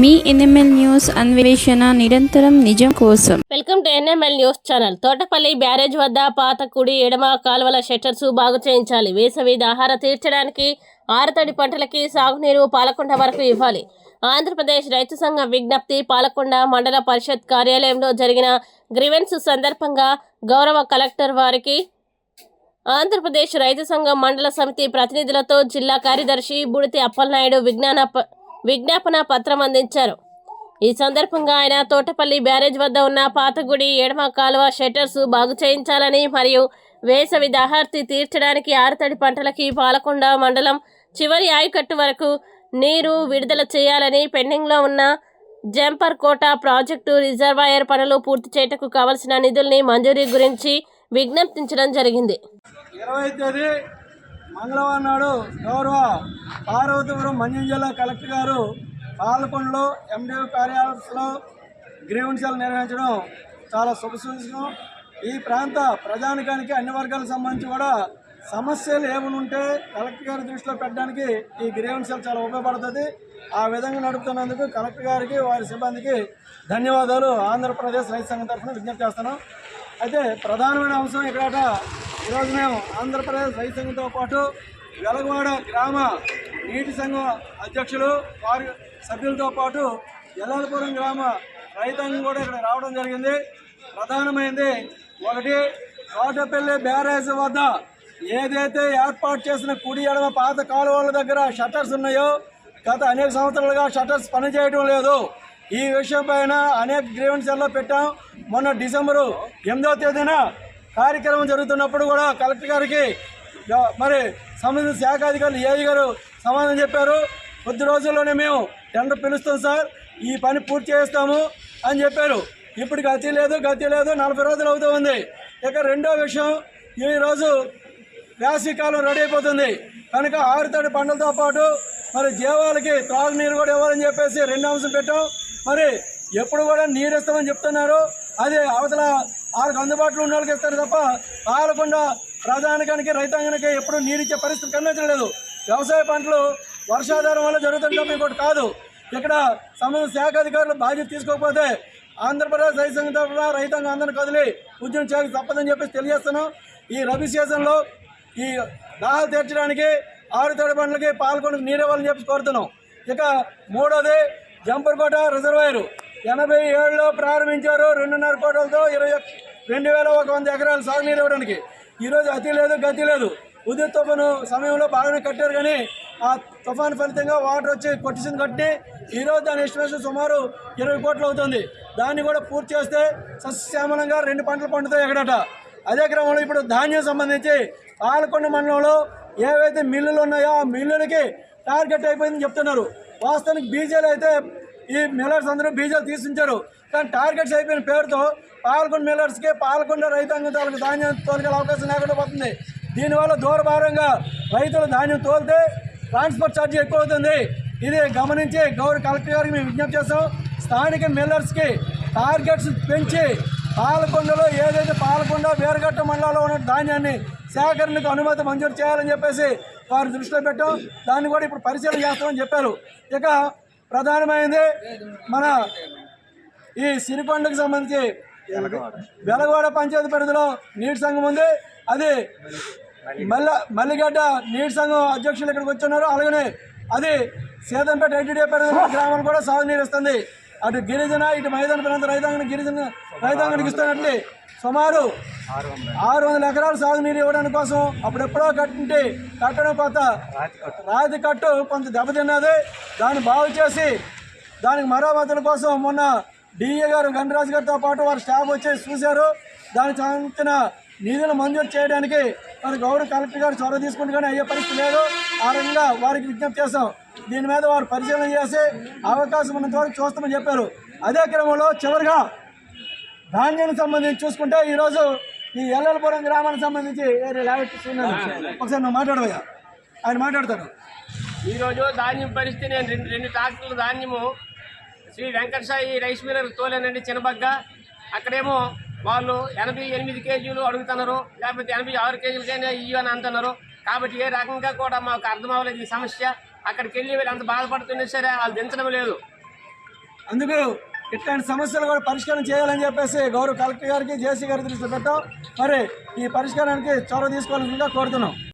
మీ NML news అన్వేషణ నిరంతరం నిజం కోసం. Welcome to NML news channel. Thotapalli barrage వద్ద పాత కుడి ఎడమ కాలువల షట్టర్స్ బాగు చేయించాలి. వేసవి ఆహార తీర్చడానికి ఆరుతడి పంటలకి సాగునీరు పాలకొండ వరకు ఇవ్వాలి. ఆంధ్రప్రదేశ్ రైతు సంఘం విజ్ఞప్తి పాలకొండ మండల పరిషత్ కార్యాలయంలో జరిగిన గ్రివెన్స్ సందర్భంగా గౌరవ కలెక్టర్ వారికి ఆంధ్రప్రదేశ్ రైతు సంఘం మండల సమితి ప్రతినిధులతో జిల్లా కార్యదర్శి బుడితి అప్పలనాయుడు విజ్ఞాన విజ్ఞాపన పత్రం అందించారు. ఈ సందర్భంగా ఆయన తోటపల్లి బ్యారేజ్ వద్ద ఉన్న పాతగుడి ఎడమ కాలువ షట్టర్స్ బాగు చేయించాలని మరియు వేసవి దాహార్తి తీర్చడానికి ఆరుతడి పంటలకి పాలకొండ మండలం చివరి ఆయకట్టు వరకు నీరు విడుదల చేయాలని పెండింగ్లో ఉన్న జంపర్ కోట ప్రాజెక్టు రిజర్వాయర్ పనులు పూర్తి చేయటకు కావలసిన నిధుల్ని మంజూరీ గురించి విజ్ఞప్తించడం జరిగింది. ఇరవై తేదీ మంగళవారం నాడు గౌరవ పార్వతీపురం మంజం జిల్లా కలెక్టర్ గారు పాలకొండలో ఎండిఓ కార్యాలయంలో గ్రీవెన్సీలు నిర్వహించడం చాలా శుభసూచకం ఈ ప్రాంత ప్రజానికానికి అన్ని వర్గాలకు సంబంధించి కూడా సమస్యలు ఏమనుంటే ఉంటే కలెక్టర్ గారి దృష్టిలో పెట్టడానికి ఈ గ్రీవెన్సీలు చాలా ఉపయోగపడుతుంది. ఆ విధంగా నడుపుతున్నందుకు కలెక్టర్ గారికి వారి సిబ్బందికి ధన్యవాదాలు. ఆంధ్రప్రదేశ్ రైతు సంఘం తరఫున విజ్ఞప్తి చేస్తున్నాం. అయితే ప్రధానమైన అంశం ఇక్కడ ఈరోజు మేము ఆంధ్రప్రదేశ్ రైతు సంఘంతో పాటు వెలగవాడ గ్రామ నీటి సంఘం అధ్యక్షులు వారి సభ్యులతో పాటు ఎల్లాలపురం గ్రామ రైతాంగం కూడా ఇక్కడ రావడం జరిగింది. ప్రధానమైంది ఒకటి తోటపల్లి బ్యారేజ్ వద్ద ఏదైతే ఏర్పాటు చేసిన కుడి ఎడమ పాత కాలువల దగ్గర షట్టర్స్ ఉన్నాయో గత అనేక సంవత్సరాలుగా షట్టర్స్ పనిచేయడం లేదు. ఈ విషయం పైన అనేక గ్రీవెన్సీల్లో పెట్టాం. మొన్న డిసెంబరు ఎనిమిదవ తేదీన కార్యక్రమం జరుగుతున్నప్పుడు కూడా కలెక్టర్ గారికి మరి సంబంధిత శాఖ అధికారులు ఏఈ గారు సమాధానం చెప్పారు. కొద్ది రోజుల్లోనే మేము టెండర్ పిలుస్తాం సార్. ఈ పని పూర్తి చేస్తాము అని చెప్పారు. ఇప్పుడు గతి లేదు గతి లేదు నలభై రోజులు అవుతూ ఉంది. ఇక రెండో విషయం ఈరోజు వేసవికాలం రెడీ అయిపోతుంది. కనుక ఆరుతడి పంటలతో పాటు మరి జీవాలకి త్రాగునీరు కూడా ఇవ్వాలని చెప్పేసి రెండు అంశం పెట్టాం. మరి ఎప్పుడు కూడా నీరు ఇస్తామని చెప్తున్నారు. అది అవతల వాళ్ళకి అందుబాటులో ఉన్న వాళ్ళకి ఇస్తారు తప్ప పాలకొండ ప్రధానికానికి రైతాంగానికి ఎప్పుడు నీరిచ్చే పరిస్థితి కనిపించలేదు. వ్యవసాయ పంటలు వర్షాధారం వల్ల జరుగుతుంది తప్ప ఇంకోటి కాదు. ఇక్కడ సంబంధిత శాఖ అధికారులు బాధ్యత తీసుకోకపోతే ఆంధ్రప్రదేశ్ రైతు సంఘం తరఫున రైతాంగం అందరిని కదిలి ఉద్యమం చేయక తప్పదని చెప్పేసి తెలియజేస్తున్నాం. ఈ రబీ సీజన్లో ఈ దాహాలు తీర్చడానికి ఆరు తడి బండ్లకి పాల్గొని నీరు ఇవ్వాలని చెప్పి కోరుతున్నాం. ఇక మూడోది జంపర్కోట రిజర్వాయర్. ఎనభై ఏడులో ప్రారంభించారు. రెండున్నర కోట్లతో ఇరవై రెండు వేల ఒక వంద ఎకరాలు సాగునీరు ఇవ్వడానికి. ఈరోజు అతి లేదు గతి లేదు. ఉదయం తుఫాను సమయంలో బాగానే కట్టారు కానీ ఆ తుఫాను ఫలితంగా వాటర్ వచ్చి కొట్టిసింది కట్టి ఈరోజు దాని ఎస్టిమేషన్ సుమారు ఇరవై కోట్లు అవుతుంది. దాన్ని కూడా పూర్తి చేస్తే సస్యశ్యామలంగా రెండు పంటలు పండుతాయి ఎక్కడట. అదే క్రమంలో ఇప్పుడు ధాన్యం సంబంధించి పాలకొండ మండలంలో ఏవైతే మిల్లులు ఉన్నాయో ఆ మిల్లులకి టార్గెట్ అయిపోయిందని చెప్తున్నారు. వాస్తవానికి బీజేలు అయితే ఈ మిల్లర్స్ అందరూ బీజాలు తీసించారు. కానీ టార్గెట్స్ అయిపోయిన పేరుతో పాల్గొండ మిల్లర్స్కి పాల్గొండ రైతాంగం తాలూకు ధాన్యం తోలిగే అవకాశం లేకుండా పోతుంది. దీనివల్ల దూరభారంగా రైతులు ధాన్యం తోలితే ట్రాన్స్పోర్ట్ ఛార్జీ ఎక్కువ అవుతుంది. ఇది గమనించి గౌరవ కలెక్టర్ గారికి మేము విజ్ఞప్తి చేస్తాం. స్థానిక మిల్లర్స్కి టార్గెట్స్ పెంచి పాలకొండలో ఏదైతే పాలకొండ వేరగట్ట మండలంలో ఉన్న ధాన్యాన్ని సేకరణకు అనుమతి మంజూరు చేయాలని చెప్పేసి వారు దృష్టిలో పెట్టాం. దాన్ని కూడా ఇప్పుడు పరిశీలన చేస్తామని చెప్పారు. ఇక ప్రధానమైనది మన ఈ సిరికొండకు సంబంధించి వెలగవాడ పంచాయతీ పరిధిలో నీటి సంఘం ఉంది. అది మల్ల మల్లిగడ్డ నీటి సంఘం అధ్యక్షులు ఇక్కడికి వచ్చున్నారు. అలాగనే అది సీతంపేట ఎన్టీడీ పరిధిలో గ్రామం కూడా సాగునీరు ఇస్తుంది అటు గిరిజన ఇటు మైదాన ప్రాంత రైతాంగానికి గిరిజన రైతాంగానికి ఇస్తున్నట్లే. సుమారు ఆరు వందల ఎకరాలు సాగునీరు ఇవ్వడానికి కోసం అప్పుడెప్పుడో కట్టింటి కట్టడం కొత్త రాతి కట్టు కొంత దెబ్బతిన్నది. దాన్ని బాగు చేసి దానికి మరమ్మతుల కోసం మొన్న డిఏ గారు గణరాజు గారితో పాటు వారి స్టాఫ్ వచ్చి చూశారు. దానికి సంబంధించిన నిధులు మంజూరు చేయడానికి మరి గౌరవ కలెక్టర్ గారు చొరవ తీసుకుంటే కానీ అయ్యే పరిస్థితి లేదు. ఆ రకంగా వారికి విజ్ఞప్తి చేస్తాం దీని మీద వారు పరిశీలన చేసి అవకాశం ఉన్నంత వరకు చూస్తామని చెప్పారు. అదే క్రమంలో చివరిగా ధాన్యానికి సంబంధించి చూసుకుంటే ఈరోజు ఈ ఎల్లలపురం గ్రామానికి సంబంధించి ఒకసారి నువ్వు మాట్లాడవయ్యా. ఆయన మాట్లాడతాను ఈరోజు ధాన్యం పరిస్థితి నేను రెండు రెండు ట్రాక్టర్లు ధాన్యము. శ్రీ వెంకట సాయి రైస్ మిల్లర్ తోలేనండి చిన్నబగ్గ అక్కడేమో వాళ్ళు ఎనభై ఎనిమిది కేజీలు అడుగుతున్నారు లేకపోతే ఎనభై ఆరు కేజీలకైనా ఇవి అని అంటున్నారు. కాబట్టి ఏ రకంగా కూడా మాకు అర్థం అవ్వలేదు ఈ సమస్య. అక్కడికి వెళ్ళి వీళ్ళు అంత బాధపడుతున్నా సరే వాళ్ళు దించడం లేదు. అందుకు ఇట్లాంటి సమస్యలు కూడా పరిష్కారం చేయాలని చెప్పేసి గౌరవ కలెక్టర్ గారికి జేసీ గారికి దృష్టి పెట్టాం. మరి ఈ పరిష్కారానికి చొరవ తీసుకోవాల్సిందిగా కోరుతున్నాం.